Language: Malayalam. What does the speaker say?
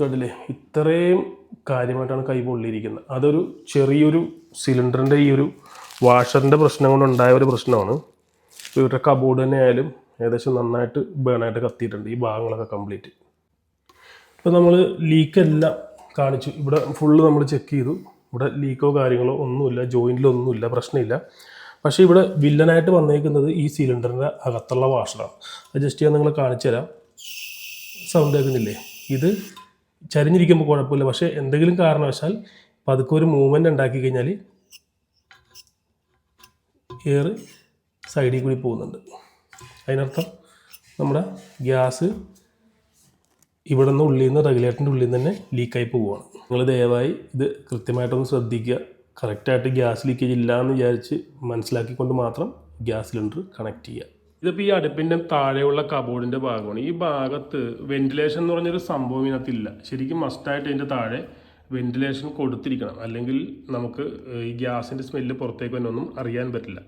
കണ്ടില്ലേ? ഇത്രയും കാര്യമായിട്ടാണ് കൈ പൊള്ളിയിരിക്കുന്നത്. അതൊരു ചെറിയൊരു സിലിണ്ടറിന്റെ ഈ ഒരു വാഷറിന്റെ പ്രശ്നം കൊണ്ടുണ്ടായ ഒരു പ്രശ്നമാണ്. ഇവരുടെ കബോർഡ് തന്നെ ആയാലും ഏകദേശം നന്നായിട്ട് ബേണായിട്ട് കത്തിയിട്ടുണ്ട് ഈ ഭാഗങ്ങളൊക്കെ കംപ്ലീറ്റ് ഇപ്പോൾ നമ്മൾ ലീക്കെല്ലാം കാണിച്ചു. ഇവിടെ ഫുള്ള് നമ്മൾ ചെക്ക് ചെയ്തു. ഇവിടെ ലീക്കോ കാര്യങ്ങളോ ഒന്നുമില്ല ജോയിന്റിലൊന്നുമില്ല പ്രശ്നമില്ല. പക്ഷേ ഇവിടെ വില്ലനായിട്ട് വന്നേക്കുന്നത് ഈ സിലിണ്ടറിന്റെ അകത്തുള്ള വാഷറാണ് അത് ജസ്റ്റ് ഞാൻ നിങ്ങളെ കാണിച്ചു തരാം സൗണ്ട് കേൾക്കുന്നില്ലേ? ഇത് ചരിഞ്ഞിരിക്കുമ്പോൾ കുഴപ്പമില്ല. പക്ഷേ എന്തെങ്കിലും കാരണവശാൽ പതുക്കെ ഒരു മൂവ്മെന്റ് ഉണ്ടാക്കി കഴിഞ്ഞാൽ എയർ സൈഡിൽ കൂടി പോകുന്നുണ്ട്. അതിനർത്ഥം നമ്മുടെ ഗ്യാസ് ഇവിടെ നിന്ന് ഉള്ളിൽ നിന്ന് റെഗുലേറ്ററിന്റെ ഉള്ളിൽ നിന്ന് തന്നെ ലീക്കായി പോവുകയാണ്. നിങ്ങൾ ദയവായി ഇത് കൃത്യമായിട്ടൊന്ന് ശ്രദ്ധിക്കുക. കറക്റ്റായിട്ട് ഗ്യാസ് ലീക്കേജ് ഇല്ല എന്ന് വിചാരിച്ച് മനസ്സിലാക്കിക്കൊണ്ട് മാത്രം ഗ്യാസ് സിലിണ്ടർ കണക്ട് ചെയ്യുക. ഇതിപ്പോൾ ഈ അടുപ്പിന്റെ താഴെയുള്ള കബോർഡിന്റെ ഭാഗമാണ്. ഈ ഭാഗത്ത് വെന്റിലേഷൻ എന്ന് പറഞ്ഞൊരു സംഭവം ഇതിനകത്തില്ല. ശരിക്കും മസ്റ്റായിട്ട് ഇതിന്റെ താഴെ വെന്റിലേഷൻ കൊടുത്തിരിക്കണം. അല്ലെങ്കിൽ നമുക്ക് ഈ ഗ്യാസിന്റെ സ്മെല്ല് പുറത്തേക്ക് വന്നൊന്നും അറിയാൻ പറ്റില്ല.